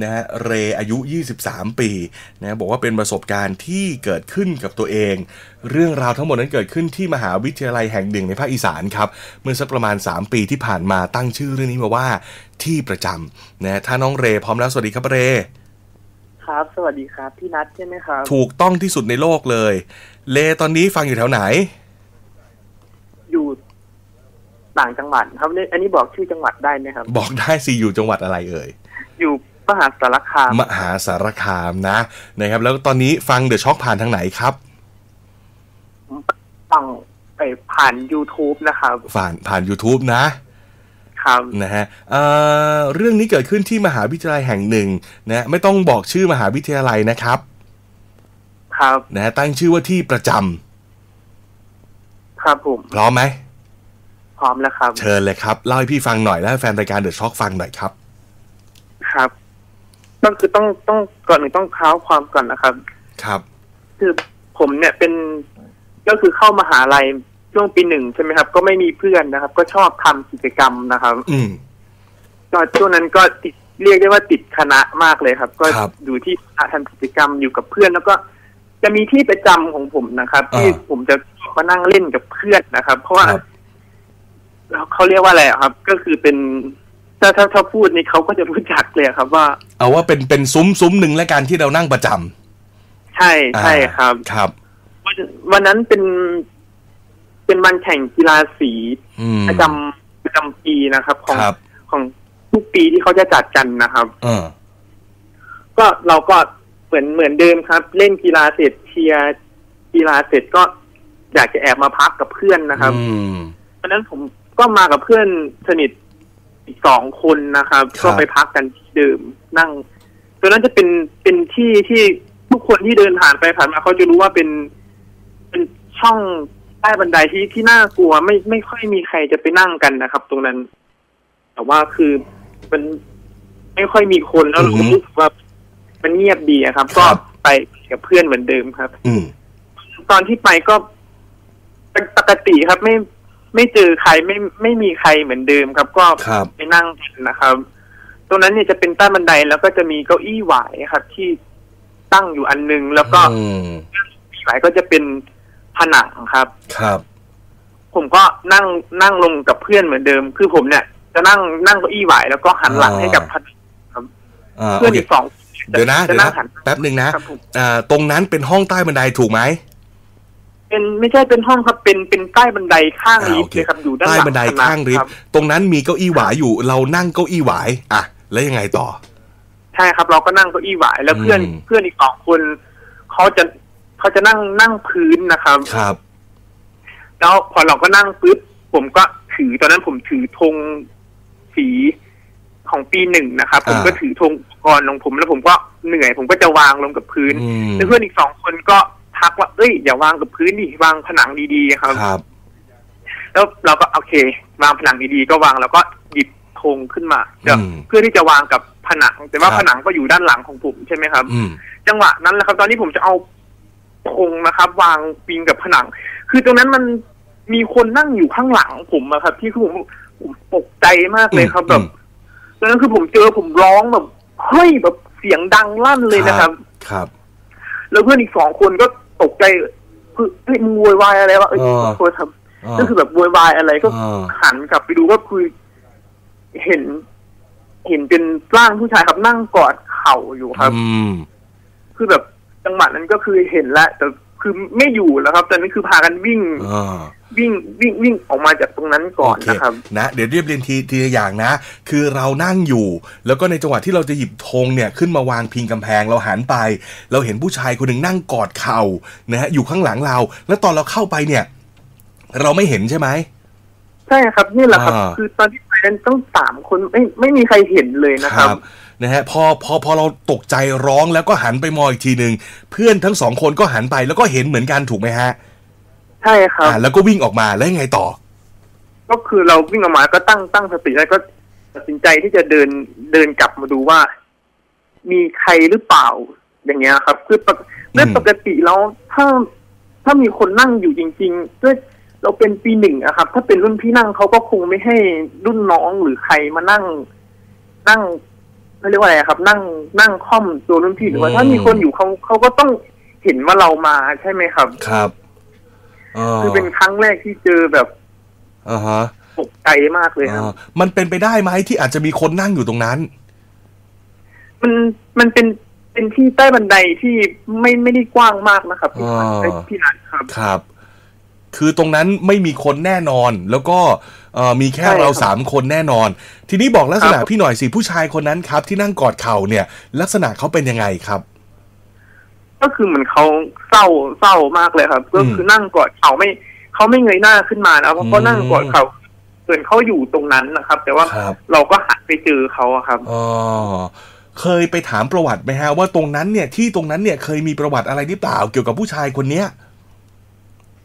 นะฮะเรอายุ 23 ปีนะบอกว่าเป็นประสบการณ์ที่เกิดขึ้นกับตัวเอง เรื่องราวทั้งหมดนั้นเกิดขึ้นที่มหาวิทยาลัยแห่งหนึ่งในภาคอีสานครับ เมื่อสักประมาณ 3 ปีที่ผ่านมาตั้งชื่อเรื่องนี้มาว่าที่ประจำนะถ้าน้องเรพร้อมแล้วสวัสดีครับเร ครับ สวัสดีครับพี่นัทใช่ไหมครับ ถูกต้องที่สุดในโลกเลยเลตอนนี้ฟังอยู่แถวไหน อยู่ต่างจังหวัดครับเนี่ยอันนี้บอกชื่อจังหวัดได้ไหมครับ บอกได้สิอยู่จังหวัดอะไรเอ่ยอยู่ มหาสารคาม มหาสารคามนะนะครับ แล้วตอนนี้ฟังเดอะช็อคผ่านทางไหนครับฟังไปผ่าน YouTube นะครับ ผ่านผ่าน YouTube นะครับนะฮะเอ่อเรื่องนี้เกิดขึ้นที่มหาวิทยาลัยแห่งหนึ่งนะไม่ต้องบอกชื่อมหาวิทยาลัยนะครับ ครับนะฮะตั้งชื่อว่าที่ประจำครับผมพร้อมไหมพร้อมแล้วครับ เชิญเลยครับ เล่าให้พี่ฟังหน่อยแล้วให้แฟนรายการเดอะช็อคฟังหน่อยครับ ครับ ก็คือต้องต้องก่อนหนึ่งต้องเท้าความก่อนนะครับ ครับ คือผมเนี่ยเป็นก็คือเข้ามาหาลัยช่วงปีหนึ่งใช่ไหมครับ ก็ไม่มีเพื่อนนะครับ ก็ชอบทำกิจกรรมนะครับ อืมก็ช่วงนั้นก็ติดเรียกได้ว่าติดคณะมากเลยครับ ก็ครับอยู่ที่คณะทำกิจกรรมอยู่กับเพื่อนแล้วก็จะมีที่ประจำของผมนะครับ ที่อ่าผมจะมานั่งเล่นกับเพื่อนนะครับ เพราะว่าครับเขาเรียกว่าอะไรอะครับ ก็คือเป็น ถ้าถ้าถ้าพูดนี่เขาก็จะรู้จักเลยครับว่า เอาว่าเป็นเป็นซุ้มซุ้มหนึ่งและการที่เรานั่งประจำใช่ใช่อ่าครับครับวันวันนั้นเป็น เป็นวันแข่งกีฬาสีอืมประจำประจำปีนะครับ ของครับของทุกปีที่เขาจะจัดกันนะครับเออก็เราก็เหมือนเหมือนเดิมครับ เล่นกีฬาเสร็จเชียร์กีฬาเสร็จก็อยากจะแอบมาพักกับเพื่อนนะครับอืมเพราะฉะนั้นผมก็มากับเพื่อนสนิท อีกสองคนนะครับครับ ก็ไปพักกันที่เดิมนั่งตัวนั้นจะเป็นเป็นที่ที่ทุกคนที่เดินผ่านไปผ่านมาเขาจะรู้ว่าเป็นเป็นช่องใต้บันไดที่ที่น่ากลัวไม่ไม่ค่อยมีใครจะไปนั่งกันนะครับ ตรงนั้น แต่ว่าคือมันไม่ค่อยมีคนแล้วอือหือรู้สึกว่ามันเงียบดีอะครับครัก็บไปกับเพื่อนเหมือนเดิมครับ อืมตอนที่ไปก็เป็นปกติครับไม่ ไม่เจอใครไม่ไม่มีใครเหมือนเดิมครับ ก็ครับไปนั่งกันนะครับ ตรงนั้นเนี่ยจะเป็นใต้บันไดแล้วก็จะมีเก้าอี้หวายครับ ที่ตั้งอยู่อันนึงแล้วก็อืมหวายก็จะเป็นผนังครับ ครับ ผมก็นั่งนั่งลงกับเพื่อนเหมือนเดิม คือผมเนี่ย จะนั่งนั่งเก้าอี้หวายแล้วก็หันหลังให้กับผนังอ่าเพื่อนโอเคอีกสองเดี๋ยวนะจะเดี๋ยวนั่นะงหันแป๊บหนึ่งนะครับผมอ่าตรงนั้นเป็นห้องใต้บันไดถูกไหม เป็นไม่ใช่เป็นห้องครับเป็นเป็นใต้บันไดข้างอ่าลิฟโอต์เคเลยครับอยู่ด้านหใต้ลังบันไดผนัข้างลิฟครัต์บตรงนั้นมีเก้าอี้หวายอยู่ เรานั่งเก้าอี้หวายอะแล้วยังไงต่อ ใช่ครับ เราก็นั่งเก้าอี้หวายแล้วเพื่อนอืมเพื่อนอีกสองคนเขาจะเขาจะนั่งนั่งพื้นนะครับครับ แล้วพอเราก็นั่งปุ๊บผมก็ถือตอนนั้นผมถือธงสีของปีหนึ่งนะครับ ผมก็อ่าถือธงก่อนของผมแล้วผมก็เหนื่อย ผมก็จะวางลงกับพื้นอืมแล้วเพื่อนอีกสองคนก็ ทักว่า เอ้ยอย่าวางกับพื้นดิวางผนังดีๆครับครับ แล้วเราก็โอเค วางผนังดีๆก็วางแล้วก็หยิบธงขึ้นมาเดี๋ยวอืมเพื่อที่จะวางกับผนัง แต่ว่าครับผนังก็อยู่ด้านหลังของผมใช่ไหมครับอืมจังหวะนั้นแหละครับ ตอนที่ผมจะเอาธงนะครับ วางปิงกับผนัง คือตรงนั้นมันมีคนนั่งอยู่ข้างหลังผมอะครับ ที่คือผมผมตกใจมากเลยครับอืมแบบตอนนั้นคือผมเจอผมร้องแบบเฮ้ยแบบเสียงดังลั่นเลยนะครับ ครับ แล้วเพื่อนอีกสองคนก็ ตกใจคือเฮ้ยมึงโวยวายอะไรวะเอ้ยเออขอโทษครับอ่าก็คือแบบโวยวายอะไรก็อ่าหันกลับไปดูก็คือเห็น เห็นเป็นร่างผู้ชายครับนั่งกอดเข่าอยู่ครับอืมคือแบบจังหวะนั้นก็คือเห็นแล้วแต่คือไม่อยู่แล้วครับตอนนั้นคือพากันวิ่งอ่า วิ่งวิ่งวิ่งออกมาจากตรงนั้นก่อนโเคนะครับนะเดี๋ยวเรียบเรียงทีทีละอย่างนะ คือเรานั่งอยู่ แล้วก็ในจังหวะที่เราจะหยิบธงเนี่ยขึ้นมาวางพิงกำแพงเราหันไป เราเห็นผู้ชายคนหนึ่งนั่งกอดเข่านะฮะอยู่ข้างหลังเรา แล้วตอนเราเข้าไปเนี่ย เราไม่เห็นใช่ไหมใช่ครับนี่แหละครับอ่าคือตอนที่ไปนั้นต้องสามคนไม่ไม่มีใครเห็นเลยนะครับนะฮะพอพอพอเราตกใจร้องแล้วก็หันไปมองอีกทีหนึ่งเพื่อนทั้งสองคนก็หันไปแล้วก็เห็นเหมือนกันถูกไหมฮะใช่ครับอ่าแล้วก็วิ่งออกมาแล้วยังไงต่อ ก็คือเราวิ่งออกมาก็ตั้งตั้งสติแล้วก็ตัดสินใจที่จะเดินเดินกลับมาดูว่า มีใครหรือเปล่าอย่างเงี้ยครับ คือปกด้วยปกติแล้วถ้าถ้ามีคนนั่งอยู่จริง ๆ ด้วยเราเป็นปีหนึ่งอะครับ ถ้าเป็นรุ่นพี่นั่งเขาก็คงไม่ให้รุ่นน้องหรือใครมานั่ง นั่งเขาเรียกว่าอะไรครับ นั่งนั่งค่อมตัวรุ่นพี่หรือว่าอืมถ้ามีคนอยู่เขาเขาก็ต้องเห็นว่าเรามาใช่ไหมครับ ครับอ๋อ คือเป็นครั้งแรกที่เจอแบบอ่าฮะตกใจมากเลยครับอ่ามันเป็นไปได้ไหมที่อาจจะมีคนนั่งอยู่ตรงนั้น มันมันเป็นเป็นที่ใต้บันไดที่ไม่ไม่ได้กว้างมากนะครับพี่อ๋อไอ้พี่นัทครับครับ คือตรงนั้นไม่มีคนแน่นอน แล้วก็เอ่อมีแค่ใช่ครับเราสามคนแน่นอน ทีนี้บอกลักษณะครับพี่หน่อยสิผู้ชายคนนั้นครับ ที่นั่งกอดเข่าเนี่ย ลักษณะเขาเป็นยังไงครับ ก็คือเหมือนเขาเศร้าเศร้ามากเลยครับ ก็คือนั่งกอดเข่าไม่เขาไม่เงยหน้าขึ้นมานะเพราะเขานั่งกอดเข่าเหมือนเขาอยู่ตรงนั้นนะครับ แต่ว่าครับเราก็หันไปเจอเขาอะครับอ๋อเคยไปถามประวัติไหมฮะว่าตรงนั้นเนี่ยที่ตรงนั้นเนี่ยเคยมีประวัติอะไรหรือเปล่าเกี่ยวกับผู้ชายคนเนี้ย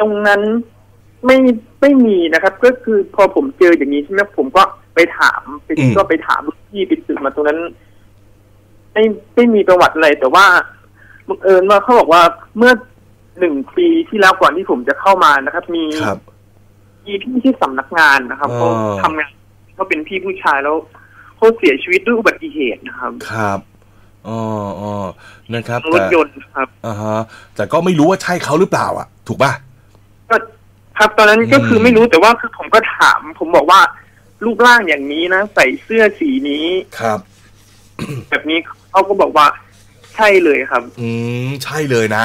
ตรงนั้นไม่ไม่มีนะครับ ก็คือพอผมเจออย่างนี้ใช่ไหมผมก็ไปถามไปอืมก็ไปถามลูกพี่ไปสืบมาตรงนั้น ไม่ไม่มีประวัติอะไรแต่ว่า บังเอิญว่าเขาบอกว่าเมื่อหนึ่งปีที่แล้วก่อนที่ผมจะเข้ามานะครับ มีครับ มีพี่ที่สำนักงานนะครับอ๋อเขาทำงานเขาเป็นพี่ผู้ชายแล้วเขาเสียชีวิตด้วยอุบัติเหตุนะครับครับอ๋ออ๋อนะครับรถแต่ยนต์นะครับ อ่าฮะแต่ก็ไม่รู้ว่าใช่เขาหรือเปล่าอะ ถูกป่ะ ก็ครับตอนนั้นก็คือม ไม่รู้แต่ว่าคือผมก็ถาม ผมบอกว่ารูปร่างอย่างนี้นะ ใส่เสื้อสีนี้ ครับ แบบนี้เขาก็บอกว่า ใช่เลยครับ อืมใช่เลยนะ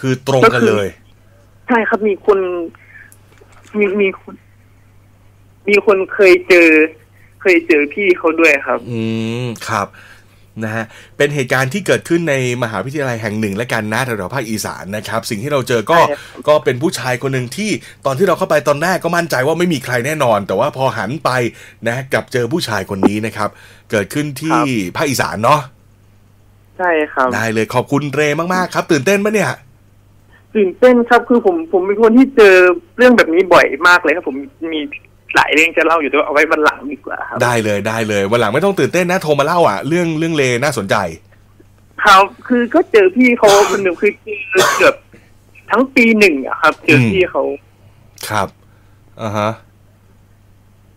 คือตรงกันเลย ใช่ครับมีคนมีมีคน มีคนเคยเจอ เคยเจอพี่เขาด้วยครับ อืมครับนะฮะเป็นเหตุการณ์ที่เกิดขึ้นในมหาวิทยาลัยแห่งหนึ่งและกันนะแถวๆภาคอีสานนะครับ สิ่งที่เราเจอก็ใช่ครับก็เป็นผู้ชายคนหนึ่งที่ตอนที่เราเข้าไปตอนแรกก็มั่นใจว่าไม่มีใครแน่นอน แต่ว่าพอหันไปนะกลับเจอผู้ชายคนนี้นะครับ เกิดขึ้นที่ภาคอีสานเนาะ ใช่ครับ ได้เลยขอบคุณเรมากๆครับ ตื่นเต้นปะเนี่ย ตื่นเต้นครับคือผมผมเป็นคนที่เจอเรื่องแบบนี้บ่อยมากเลยครับผมมีหลายเรื่องจะเล่าอยู่แต่ว่าเอาไว้วันหลังดีกว่าครับ ได้เลยได้เลยวันหลังไม่ต้องตื่นเต้นนะโทรมาเล่าอะเรื่องเรื่องเลน่าสนใจครับคือก็เจอพี่เขาคนหนึ่งคือเจอเกือบทั้งปีหนึ่งอะครับ เจอพี่เขาครับอ่าฮะ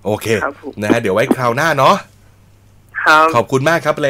โอเคครับผมนะฮะเดี๋ยวไว้คราวหน้าเนาะครับขอบคุณมากครับเล